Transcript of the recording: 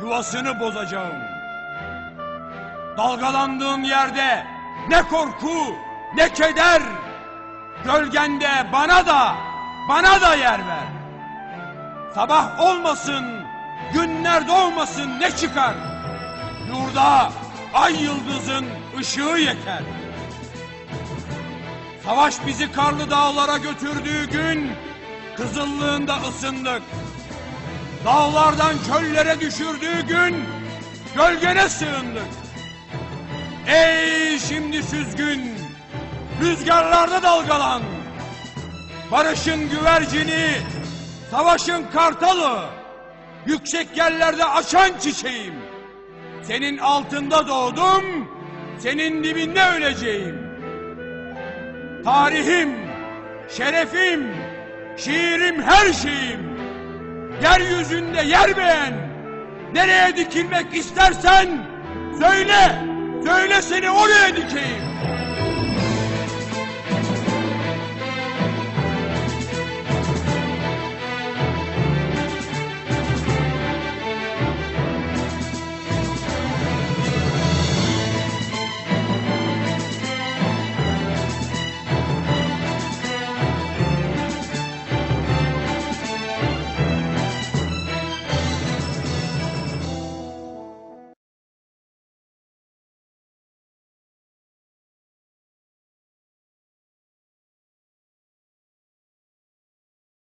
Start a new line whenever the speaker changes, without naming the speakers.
yuvasını bozacağım. Dalgalandığın yerde ne korku ne keder. Gölgende bana da bana da yer ver. Sabah olmasın, günler doğmasın ne çıkar? Yurda ay yıldızın ışığı yeter. Savaş bizi karlı dağlara götürdüğü gün kızıllığında ısındık. Dağlardan çöllere düşürdüğü gün gölgene sığındık. Ey şimdi süzgün, rüzgarlarda dalgalan. Barışın güvercini, savaşın kartalı. Yüksek yerlerde açan çiçeğim. Senin altında doğdum, senin dibinde öleceğim. Tarihim, şerefim, şiirim her şeyim. Yeryüzünde yer beğen. Nereye dikilmek istersen söyle. Söyle seni oraya dikeyim.